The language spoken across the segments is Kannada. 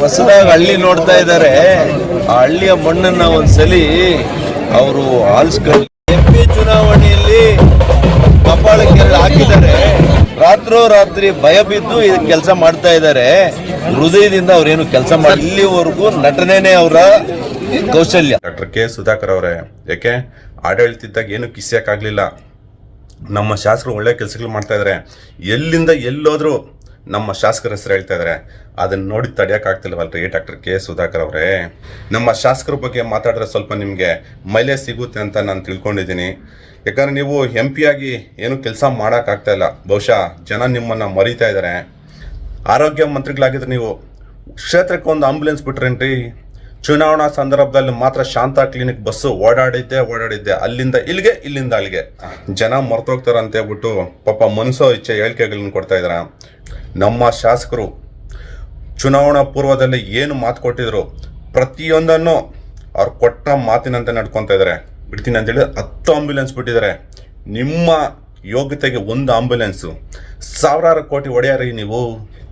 ಹೊಸದಾಗಿ ಹಳ್ಳಿ ನೋಡ್ತಾ ಇದ್ದಾರೆ ಆ ಹಳ್ಳಿಯ ಮಣ್ಣನ್ನ ಒಂದ್ಸಲಿ ಅವರು ಆಲಿಸ್ಕೊಂಡು ಎಂ ಪಿ ಚುನಾವಣೆಯಲ್ಲಿ ಕಪಾಳಕ್ಕೆ ಹಾಕಿದ್ದಾರೆ. ರಾತ್ರೋ ರಾತ್ರಿ ಭಯ ಬಿದ್ದು ಕೆಲಸ ಮಾಡ್ತಾ ಇದ್ದಾರೆ ಹೃದಯದಿಂದ ಅವ್ರೇನು ಕೆಲಸ ಮಾಡಿ ಇಲ್ಲಿವರೆಗೂ ನಟನೆನೇ ಅವರ ಕೌಶಲ್ಯ. ಡಾಕ್ಟರ್ ಕೆ ಸುಧಾಕರ್ ಅವರೇ, ಯಾಕೆ? ಆಡಳಿತಿದ್ದಾಗ ಏನು ಕಿಸಿಯಕ್ಕಾಗಲಿಲ್ಲ ನಮ್ಮ ಶಾಸಕರು ಒಳ್ಳೆ ಕೆಲಸಗಳು ಮಾಡ್ತಾ ಇದ್ದಾರೆ ಎಲ್ಲಿಂದ ಎಲ್ಲೋದ್ರು ನಮ್ಮ ಶಾಸಕರ ಹೆಸರು ಹೇಳ್ತಾ ಇದ್ದಾರೆ ಅದನ್ನ ನೋಡಿ ತಡೆಯೋಕ್ಕಾಗ್ತಿಲ್ವಲ್ರಿ ಡಾಕ್ಟರ್ ಕೆ ಸುಧಾಕರ್ ಅವರೇ. ನಮ್ಮ ಶಾಸಕರ ಬಗ್ಗೆ ಮಾತಾಡಿದ್ರೆ ಸ್ವಲ್ಪ ನಿಮಗೆ ಮೈಲೇಜ್ ಸಿಗುತ್ತೆ ಅಂತ ನಾನು ತಿಳ್ಕೊಂಡಿದ್ದೀನಿ. ಯಾಕಂದ್ರೆ ನೀವು ಎಂ ಆಗಿ ಏನು ಕೆಲಸ ಮಾಡೋಕ್ಕಾಗ್ತಾ ಇಲ್ಲ. ಬಹುಶಃ ಜನ ನಿಮ್ಮನ್ನು ಮರೀತಾ ಇದ್ದಾರೆ ಆರೋಗ್ಯ ಮಂತ್ರಿಗಳಾಗಿದ್ರೆ ನೀವು ಕ್ಷೇತ್ರಕ್ಕೆ ಒಂದು ಆಂಬುಲೆನ್ಸ್ ಬಿಟ್ರೇನ್ರಿ? ಚುನಾವಣಾ ಸಂದರ್ಭದಲ್ಲಿ ಮಾತ್ರ ಶಾಂತ ಕ್ಲಿನಿಕ್ ಬಸ್ಸು ಓಡಾಡಿದ್ದೆ ಓಡಾಡಿದ್ದೆ, ಅಲ್ಲಿಂದ ಇಲ್ಲಿಗೆ, ಇಲ್ಲಿಂದ ಅಲ್ಲಿಗೆ. ಜನ ಮರ್ತೋಗ್ತಾರೆ ಅಂತ ಹೇಳ್ಬಿಟ್ಟು ಪಾಪ ಮನಸ್ಸೋ ಇಚ್ಛೆ ಹೇಳಿಕೆಗಳನ್ನ ಕೊಡ್ತಾ ಇದ್ದಾರೆ ನಮ್ಮ ಶಾಸಕರು ಚುನಾವಣಾ ಪೂರ್ವದಲ್ಲಿ ಏನು ಮಾತು ಕೊಟ್ಟಿದ್ರು ಪ್ರತಿಯೊಂದನ್ನು ಅವ್ರು ಕೊಟ್ಟ ಮಾತಿನಂತೆ ನಡ್ಕೊತಾ ಇದ್ದಾರೆ ಬಿಡ್ತೀನಿ ಅಂತೇಳಿ ಹತ್ತು ಆಂಬ್ಯುಲೆನ್ಸ್ ಬಿಟ್ಟಿದ್ದಾರೆ ನಿಮ್ಮ ಯೋಗ್ಯತೆಗೆ ಒಂದು ಆಂಬ್ಯುಲೆನ್ಸು ಸಾವಿರಾರು ಕೋಟಿ ಒಡೆಯಾರಿ ನೀವು.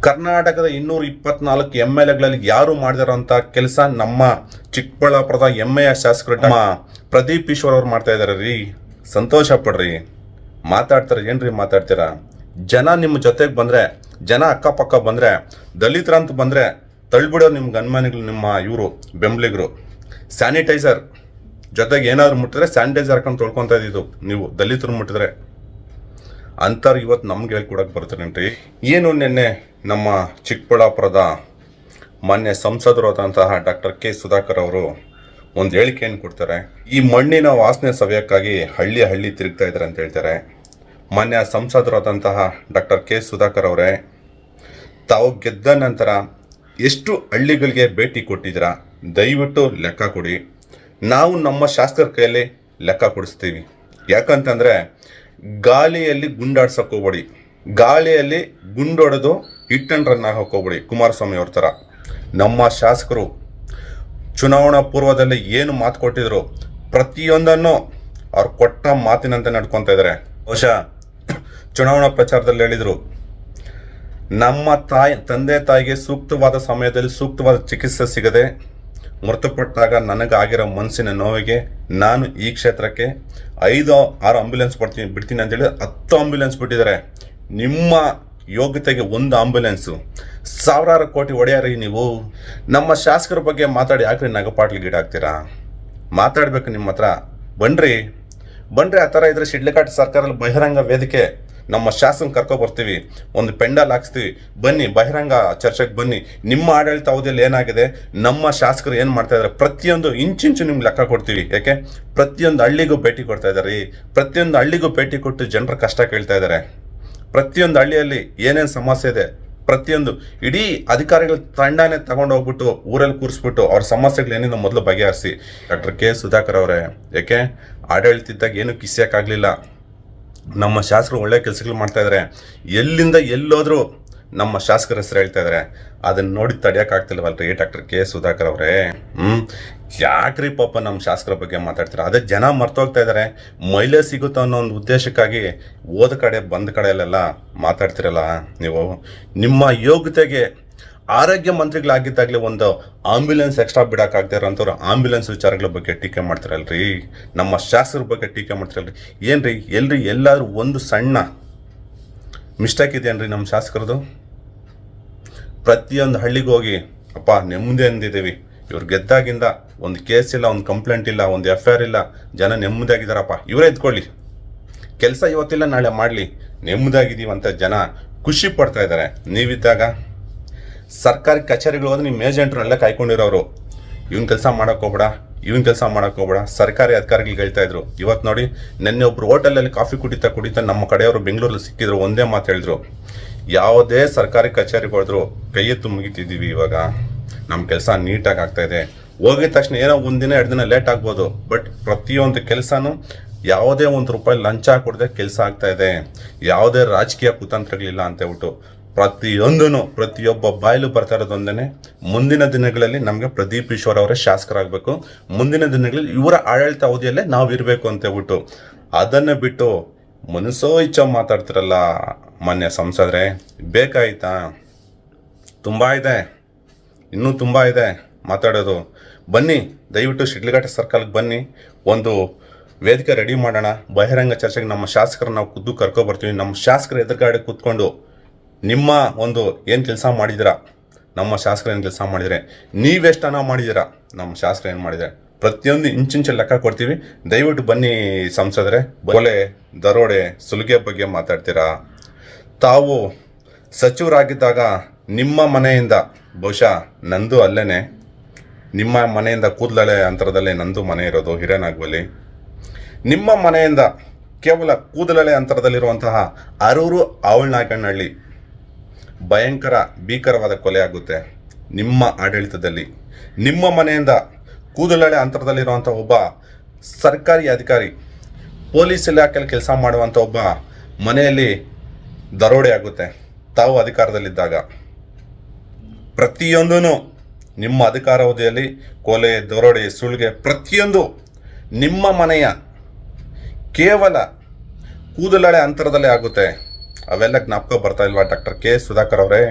ಕರ್ನಾಟಕದ ಇನ್ನೂರ ಇಪ್ಪತ್ನಾಲ್ಕು ಎಂ ಎಲ್ ಎಗಳಲ್ಲಿ ಯಾರು ಮಾಡಿದಾರಂತ ಕೆಲಸ ನಮ್ಮ ಚಿಕ್ಕಬಳ್ಳಾಪುರದ ಹೆಮ್ಮೆಯ ಶಾಸಕರು ನಮ್ಮ ಪ್ರದೀಪ್ ಈಶ್ವರ್ ಅವ್ರು ಮಾಡ್ತಾ ಇದಾರೆ ರೀ. ಸಂತೋಷ ಪಡ್ರಿ. ಮಾತಾಡ್ತಾರೆ, ಏನ್ರಿ ಮಾತಾಡ್ತೀರಾ? ಜನ ನಿಮ್ಮ ಜೊತೆಗೆ ಬಂದ್ರೆ, ಜನ ಅಕ್ಕಪಕ್ಕ ಬಂದ್ರೆ ದಲಿತರಂತ ಬಂದ್ರೆ ತಳ್ಬಿಡೋ ನಿಮ್ಮ ಗನ್ಮಾನಿಗಳು ನಿಮ್ಮ ಇವರು, ಬೆಂಬಲಿಗರು. ಸ್ಯಾನಿಟೈಸರ್ ಜೊತೆಗೆ ಏನಾದ್ರು ಮುಟ್ಟಿದ್ರೆ ಸ್ಯಾನಿಟೈಸರ್ ಹಾಕೊಂಡು ತೊಳ್ಕೊತಾ ಇದ್ದಿದ್ದು ನೀವು, ದಲಿತರು ಮುಟ್ಟಿದ್ರೆ. ಅಂಥವ್ರು ಇವತ್ತು ನಮ್ಗೆ ಹೇಳ್ಕೊಡಕ್ಕೆ ಬರ್ತಾರೇನ್ರಿ ಏನು ನಿನ್ನೆ ನಮ್ಮ ಚಿಕ್ಕಬಳ್ಳಾಪುರದ ಮಾನ್ಯ ಸಂಸದರು ಆದಂತಹ ಡಾಕ್ಟರ್ ಕೆ ಸುಧಾಕರ್ ಅವರು ಒಂದು ಹೇಳಿಕೆಯನ್ನು ಕೊಡ್ತಾರೆ. ಈ ಮಣ್ಣಿನ ವಾಸನೆ ಸವ್ಯಕ್ಕಾಗಿ ಹಳ್ಳಿ ಹಳ್ಳಿ ತಿರುಗ್ತಾ ಇದ್ದಾರೆ ಅಂತ ಹೇಳ್ತಾರೆ. ಮಾನ್ಯ ಸಂಸದರಾದಂತಹ ಡಾಕ್ಟರ್ ಕೆ ಸುಧಾಕರ್ ಅವರೇ, ತಾವು ಗೆದ್ದ ನಂತರ ಎಷ್ಟು ಹಳ್ಳಿಗಳಿಗೆ ಭೇಟಿ ಕೊಟ್ಟಿದ್ದೀರಾ? ದಯವಿಟ್ಟು ಲೆಕ್ಕ ಕೊಡಿ. ನಾವು ನಮ್ಮ ಶಾಸಕರ ಕೈಯಲ್ಲಿ ಲೆಕ್ಕ ಕೊಡಿಸ್ತೀವಿ. ಯಾಕಂತಂದರೆ ಗಾಳಿಯಲ್ಲಿ ಗುಂಡಾಡ್ಸಕ್ಕೆ ಹೋಗ್ಬೇಡಿ. ಗಾಳಿಯಲ್ಲಿ ಗುಂಡೊಡೆದು ಹಿಟ್ ಅಂಡ್ ರನ್ ಆಗಿ ಹೋಗ್ಬೇಡಿ ಕುಮಾರಸ್ವಾಮಿ ಅವ್ರ ಥರ. ನಮ್ಮ ಶಾಸಕರು ಚುನಾವಣಾ ಪೂರ್ವದಲ್ಲಿ ಏನು ಮಾತು ಕೊಟ್ಟಿದ್ರು ಪ್ರತಿಯೊಂದನ್ನು ಅವ್ರು ಕೊಟ್ಟ ಮಾತಿನಂತೆ ನಡ್ಕೊತಾ ಇದ್ದಾರೆ ಬಹುಶಃ ಚುನಾವಣಾ ಪ್ರಚಾರದಲ್ಲಿ ಹೇಳಿದರು, ನಮ್ಮ ತಾಯಿ, ತಂದೆ ತಾಯಿಗೆ ಸೂಕ್ತವಾದ ಸಮಯದಲ್ಲಿ ಸೂಕ್ತವಾದ ಚಿಕಿತ್ಸೆ ಸಿಗದೆ ಮೃತಪಟ್ಟಾಗ ನನಗಾಗಿರೋ ಮನಸ್ಸಿನ ನೋವಿಗೆ ನಾನು ಈ ಕ್ಷೇತ್ರಕ್ಕೆ ಐದು, ಆರು ಆಂಬ್ಯುಲೆನ್ಸ್ ಬಿಡ್ತೀನಿ ಬಿಡ್ತೀನಿ ಅಂತೇಳಿ ಹತ್ತು ಆಂಬ್ಯುಲೆನ್ಸ್ ಬಿಟ್ಟಿದ್ದಾರೆ. ನಿಮ್ಮ ಯೋಗ್ಯತೆಗೆ ಒಂದು ಆಂಬ್ಯುಲೆನ್ಸು ಸಾವಿರಾರು ಕೋಟಿ ಒಡೆಯಾರಿ ನೀವು. ನಮ್ಮ ಶಾಸಕರ ಬಗ್ಗೆ ಮಾತಾಡಿ ಯಾಕ್ರಿ ನಗಪಾಟ್ಲಿಗೀಡಾಗ್ತೀರಾ ಮಾತಾಡ್ಬೇಕು ನಿಮ್ಮ ಹತ್ರ. ಬನ್ರಿ. ಬನ್ರಿ, ಆ ಥರ ಇದ್ರೆ ಶಿಡ್ಲಘಾಟ್ ಸರ್ಕಾರದ ಬಹಿರಂಗ ವೇದಿಕೆ ನಮ್ಮ ಶಾಸನ ಕರ್ಕೊ ಬರ್ತೀವಿ, ಒಂದು ಪೆಂಡಲ್ ಹಾಕ್ಸ್ತೀವಿ. ಬನ್ನಿ, ಬಹಿರಂಗ ಚರ್ಚೆಗೆ ಬನ್ನಿ. ನಿಮ್ಮ ಆಡಳಿತ ಅವಧಿಯಲ್ಲಿ ಏನಾಗಿದೆ? ನಮ್ಮ ಶಾಸಕರು ಏನು ಮಾಡ್ತಾ ಇದ್ದಾರೆ? ಪ್ರತಿಯೊಂದು ಇಂಚಿಂಚು ನಿಮ್ಗೆ ಲೆಕ್ಕ ಕೊಡ್ತೀವಿ. ಯಾಕೆ? ಪ್ರತಿಯೊಂದು ಹಳ್ಳಿಗೂ ಭೇಟಿ ಕೊಡ್ತಾ ಇದ್ದಾರೆ. ಪ್ರತಿಯೊಂದು ಹಳ್ಳಿಗೂ ಭೇಟಿ ಕೊಟ್ಟು ಜನರ ಕಷ್ಟ ಕೇಳ್ತಾ ಇದ್ದಾರೆ. ಪ್ರತಿಯೊಂದು ಹಳ್ಳಿಯಲ್ಲಿ ಏನೇನು ಸಮಸ್ಯೆ ಇದೆ? ಪ್ರತಿಯೊಂದು. ಇಡೀ ಅಧಿಕಾರಿಗಳ ತಂಡನೇ ತಗೊಂಡು ಹೋಗ್ಬಿಟ್ಟು ಊರಲ್ಲಿ ಕೂರಿಸ್ಬಿಟ್ಟು ಅವ್ರ ಸಮಸ್ಯೆಗಳು ಏನಿದೆ ಮೊದಲು ಬಗೆಹರಿಸಿ. ಡಾಕ್ಟರ್ ಕೆ ಸುಧಾಕರ್ ಅವರೇ, ಯಾಕೆ? ಆಡಳಿತಿದ್ದಾಗ ಏನು ಕಿಸ್ಯಕ್ಕಾಗಲಿಲ್ಲ. ನಮ್ಮ ಶಾಸಕರು ಒಳ್ಳೆ ಕೆಲಸಗಳು ಮಾಡ್ತಾ ಇದ್ದಾರೆ ಎಲ್ಲಿಂದ ಎಲ್ಲೋದ್ರು ನಮ್ಮ ಶಾಸಕರ ಹೆಸರು ಹೇಳ್ತಾ ಇದ್ದಾರೆ ಅದನ್ನ ನೋಡಿ ತಡೆಯೋಕ್ಕಾಗ್ತಿಲ್ವಲ್ರಿ ಡಾಕ್ಟರ್ ಕೆ ಸುಧಾಕರ್ ಅವರೇ. ಹ್ಮ್? ಯಾಕ್ರಿ ಪಾಪ ನಮ್ಮ ಶಾಸಕರ ಬಗ್ಗೆ ಮಾತಾಡ್ತಾರೆ? ಅದೇ ಜನ ಮರ್ತೋಗ್ತಾ ಇದ್ದಾರೆ ಮಹಿಳೆ ಸಿಗುತ್ತೋ ಅನ್ನೋ ಒಂದು ಉದ್ದೇಶಕ್ಕಾಗಿ ಓದ ಕಡೆ ಬಂದ ಕಡೆಯಲ್ಲೆಲ್ಲ ಮಾತಾಡ್ತಿರಲ್ಲ ನೀವು. ನಿಮ್ಮ ಯೋಗ್ಯತೆಗೆ ಆರೋಗ್ಯ ಮಂತ್ರಿಗಳಾಗಿದ್ದಾಗಲೇ ಒಂದು ಆಂಬ್ಯುಲೆನ್ಸ್ ಎಕ್ಸ್ಟ್ರಾ ಬಿಡೋಕ್ಕಾಗದೇ ಇರೋಂಥವ್ರು ಆಂಬ್ಯುಲೆನ್ಸ್ ವಿಚಾರಗಳ ಬಗ್ಗೆ ಟೀಕೆ ಮಾಡ್ತಾರಲ್ರಿ? ನಮ್ಮ ಶಾಸಕರ ಬಗ್ಗೆ ಟೀಕೆ ಮಾಡ್ತಾರಲ್ರಿ? ಏನ್ರಿ, ಎಲ್ರಿ ಎಲ್ಲರೂ ಒಂದು ಸಣ್ಣ ಮಿಸ್ಟೇಕ್ ಇದೆಯೇನ್ರಿ ನಮ್ಮ ಶಾಸಕರದು? ಪ್ರತಿಯೊಂದು ಹಳ್ಳಿಗೆ ಹೋಗಿ, ಅಪ್ಪ, ನೆಮ್ಮದಿ ಅಂದಿದ್ದೀವಿ. ಇವ್ರು ಗೆದ್ದಾಗಿಂದ ಒಂದು ಕೇಸ್ ಇಲ್ಲ, ಒಂದು ಕಂಪ್ಲೇಂಟ್ ಇಲ್ಲ, ಒಂದು ಎಫ್ ಐ ಇಲ್ಲ. ಜನ ನೆಮ್ಮದಿಯಾಗಿದ್ದಾರಪ್ಪ. ಇವರೇ ಎತ್ಕೊಳ್ಳಿ ಕೆಲಸ ಇವತ್ತಿಲ್ಲ, ನಾಳೆ ಮಾಡಲಿ. ಅಂತ ಜನ ಖುಷಿ ಪಡ್ತಾ ಇದ್ದಾರೆ. ನೀವಿದ್ದಾಗ ಸರ್ಕಾರಿ ಕಚೇರಿಗಳು ಹೋದ್ರೆ ನಿಮ್ಮ ಏಜೆಂಟ್ರನ್ನೆಲ್ಲ ಕಾಯ್ಕೊಂಡಿರೋರು. ಇವನ್ ಕೆಲಸ ಹೋಗ್ಬೇಡ, ಇವನ್ ಕೆಲಸ ಮಾಡಕ್ ಹೋಗ್ಬೇಡ. ಸರ್ಕಾರಿ ಅಧಿಕಾರಿಗಳಿಗೆ ಹೇಳ್ತಾ ಇದ್ರು. ಇವತ್ತು ನೋಡಿ, ನಿನ್ನೆ ಒಬ್ರು ಹೋಟೆಲಲ್ಲಿ ಕಾಫಿ ಕುಡಿತಾ ಕುಡಿತಾ ನಮ್ಮ ಕಡೆಯವರು ಬೆಂಗಳೂರಲ್ಲಿ ಸಿಕ್ಕಿದ್ರು. ಒಂದೇ ಮಾತು ಹೇಳಿದ್ರು. ಯಾವುದೇ ಸರ್ಕಾರಿ ಕಚೇರಿಗೆ ಹೋದ್ರು ಕೈಯೆ ಮುಗಿತಿದ್ದೀವಿ ಇವಾಗ. ನಮ್ಮ ಕೆಲಸ ನೀಟಾಗಿ ಆಗ್ತಾ ಇದೆ. ಹೋಗಿದ ತಕ್ಷಣ ಏನೋ ಒಂದಿನ ಎರಡು ದಿನ ಲೇಟ್ ಆಗ್ಬೋದು. ಬಟ್ ಪ್ರತಿಯೊಂದು ಕೆಲಸನೂ ಯಾವುದೇ ಒಂದು ರೂಪಾಯಿ ಲಂಚ ಕೊಡದೆ ಕೆಲಸ ಆಗ್ತಾ ಇದೆ. ಯಾವುದೇ ರಾಜಕೀಯ ಕುತಂತ್ರಗಳಿಲ್ಲ ಅಂತ ಹೇಳ್ಬಿಟ್ಟು. ಪ್ರತಿಯೊಂದೂ ಪ್ರತಿಯೊಬ್ಬ ಬಾಯಲು ಬರ್ತಾ ಇರೋದೊಂದೇ ಮುಂದಿನ ದಿನಗಳಲ್ಲಿ ನಮಗೆ ಪ್ರದೀಪ್ ಈಶ್ವರ್ ಅವರೇ ಶಾಸಕರಾಗಬೇಕು. ಮುಂದಿನ ದಿನಗಳಲ್ಲಿ ಇವರ ಆಡಳಿತ ಅವಧಿಯಲ್ಲೇ ನಾವು ಇರಬೇಕು ಅಂತ ಹೇಳ್ಬಿಟ್ಟು ಅದನ್ನು ಬಿಟ್ಟು ಮನಸ್ಸೋ ಇಚ್ಛ ಮಾತಾಡ್ತಿರಲ್ಲ ಮಾನ್ಯ ಸಂಸದ್ರೆ, ಬೇಕಾಯ್ತಾ? ತುಂಬ ಇದೆ. ಇನ್ನೂ ತುಂಬ ಇದೆ ಮಾತಾಡೋದು. ಬನ್ನಿ, ದಯವಿಟ್ಟು ಶಿಡ್ಲಘಟ್ಟ ಸರ್ಕಲ್ಗೆ ಬನ್ನಿ. ಒಂದು ವೇದಿಕೆ ರೆಡಿ ಮಾಡೋಣ. ಬಹಿರಂಗ ಚರ್ಚೆಗೆ ನಮ್ಮ ಶಾಸಕರನ್ನ ನಾವು ಖುದ್ದು ಕರ್ಕೊಬರ್ತೀವಿ ನಮ್ಮ ಶಾಸಕರ ಎದುರುಗಡೆ ಕೂತ್ಕೊಂಡು ನಿಮ್ಮ ಒಂದು ಏನು ಕೆಲಸ ಮಾಡಿದ್ದೀರಾ? ನಮ್ಮ ಶಾಸಕರು ಏನು ಕೆಲಸ ಮಾಡಿದರೆ? ನೀವೆಷ್ಟು ಹಣ ಮಾಡಿದ್ದೀರಾ? ನಮ್ಮ ಶಾಸಕರು ಏನು ಮಾಡಿದರೆ? ಪ್ರತಿಯೊಂದು ಇಂಚಿಂಚು ಲೆಕ್ಕ ಕೊಡ್ತೀವಿ. ದಯವಿಟ್ಟು ಬನ್ನಿ ಸಂಸದರೇ. ಕೊಲೆ ದರೋಡೆ, ಸುಲಿಗೆ ಬಗ್ಗೆ ಮಾತಾಡ್ತೀರಾ? ತಾವು ಸಚಿವರಾಗಿದ್ದಾಗ ನಿಮ್ಮ ಮನೆಯಿಂದ, ಬಹುಶಃ ನಂದು ಅಲ್ಲೇ ನಿಮ್ಮ ಮನೆಯಿಂದ ಕೂದಲಳೆ ಅಂತರದಲ್ಲೇ ನಂದು ಮನೆ ಇರೋದು ಹಿರೇನಾಗುವಲ್ಲಿ ನಿಮ್ಮ ಮನೆಯಿಂದ ಕೇವಲ ಕೂದಲಳೆ ಅಂತರದಲ್ಲಿರುವಂತಹ ಅರೂರು ಆವಳನಾಗನಹಳ್ಳಿ ಭಯಂಕರ, ಭೀಕರವಾದ ಕೊಲೆ ಆಗುತ್ತೆ. ನಿಮ್ಮ ಆಡಳಿತದಲ್ಲಿ, ನಿಮ್ಮ ಮನೆಯಿಂದ ಕೂದಲಳೆ ಅಂತರದಲ್ಲಿರುವಂಥ ಒಬ್ಬ ಸರ್ಕಾರಿ ಅಧಿಕಾರಿ, ಪೊಲೀಸ್ ಇಲಾಖೆಯಲ್ಲಿ ಕೆಲಸ ಮಾಡುವಂಥ ಒಬ್ಬ ಮನೆಯಲ್ಲಿ ದರೋಡೆ ಆಗುತ್ತೆ. ತಾವು ಅಧಿಕಾರದಲ್ಲಿದ್ದಾಗ. ಪ್ರತಿಯೊಂದೂ ನಿಮ್ಮ ಅಧಿಕಾರಾವಧಿಯಲ್ಲಿ ಕೊಲೆ, ದರೋಡೆ, ಸುಳ್ಗೆ ಪ್ರತಿಯೊಂದು ನಿಮ್ಮ ಮನೆಯ ಕೇವಲ ಕೂದಲಳೆ ಅಂತರದಲ್ಲೇ ಆಗುತ್ತೆ. ಅವೆಲ್ಲ ಜ್ಞಾಪಕ ಬರ್ತಾ ಇಲ್ವಾ ಡಾಕ್ಟರ್ ಕೆ ಸುಧಾಕರ್ ಅವರೇ?